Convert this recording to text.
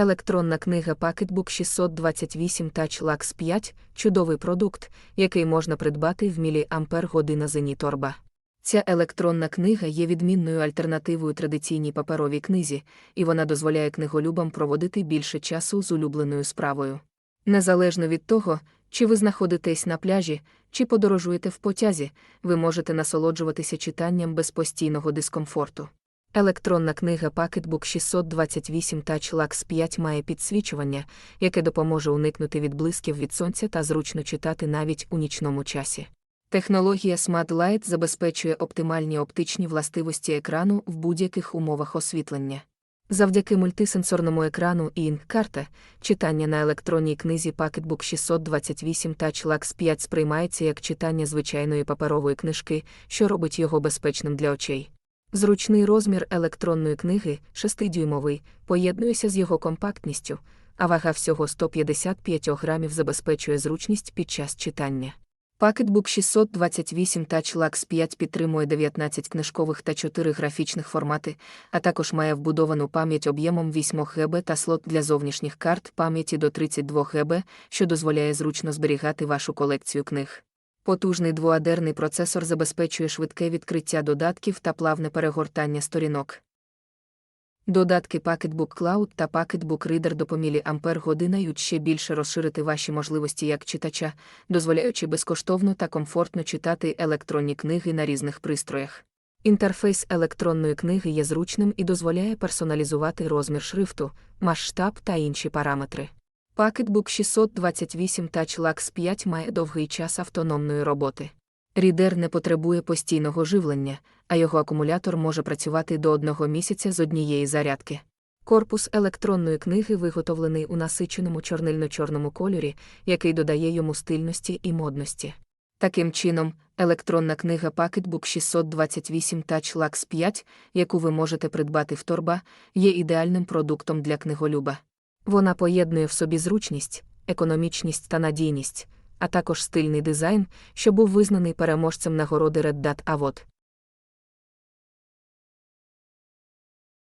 Електронна книга Pocketbook 628 Touch Lux 5 чудовий продукт, який можна придбати в міліампер година зені торба. Ця електронна книга є відмінною альтернативою традиційній паперовій книзі, і вона дозволяє книголюбам проводити більше часу з улюбленою справою. Незалежно від того, чи ви знаходитесь на пляжі, чи подорожуєте в потязі, ви можете насолоджуватися читанням без постійного дискомфорту. Електронна книга Pocketbook 628 Touch Lux 5 має підсвічування, яке допоможе уникнути відблисків від сонця та зручно читати навіть у нічному часі. Технологія Smart Light забезпечує оптимальні оптичні властивості екрану в будь-яких умовах освітлення. Завдяки мультисенсорному екрану і інк-карта, читання на електронній книзі Pocketbook 628 Touch Lux 5 сприймається як читання звичайної паперової книжки, що робить його безпечним для очей. Зручний розмір електронної книги, 6-дюймовий, поєднується з його компактністю, а вага всього 155 грамів забезпечує зручність під час читання. Pocketbook 628 Touch Lux 5 підтримує 19 книжкових та 4 графічних формати, а також має вбудовану пам'ять об'ємом 8 ГБ та слот для зовнішніх карт пам'яті до 32 ГБ, що дозволяє зручно зберігати вашу колекцію книг. Потужний двоадерний процесор забезпечує швидке відкриття додатків та плавне перегортання сторінок. Додатки Pocketbook Cloud та Pocketbook Reader допомілі ампер годинають ще більше розширити ваші можливості як читача, дозволяючи безкоштовно та комфортно читати електронні книги на різних пристроях. Інтерфейс електронної книги є зручним і дозволяє персоналізувати розмір шрифту, масштаб та інші параметри. Pocketbook 628 Touch Lux 5 має довгий час автономної роботи. Рідер не потребує постійного живлення, а його акумулятор може працювати до одного місяця з однієї зарядки. Корпус електронної книги виготовлений у насиченому чорнильно-чорному кольорі, який додає йому стильності і модності. Таким чином, електронна книга Pocketbook 628 Touch Lux 5, яку ви можете придбати в торба, є ідеальним продуктом для книголюба. Вона поєднує в собі зручність, економічність та надійність, а також стильний дизайн, що був визнаний переможцем нагороди Red Dot Award.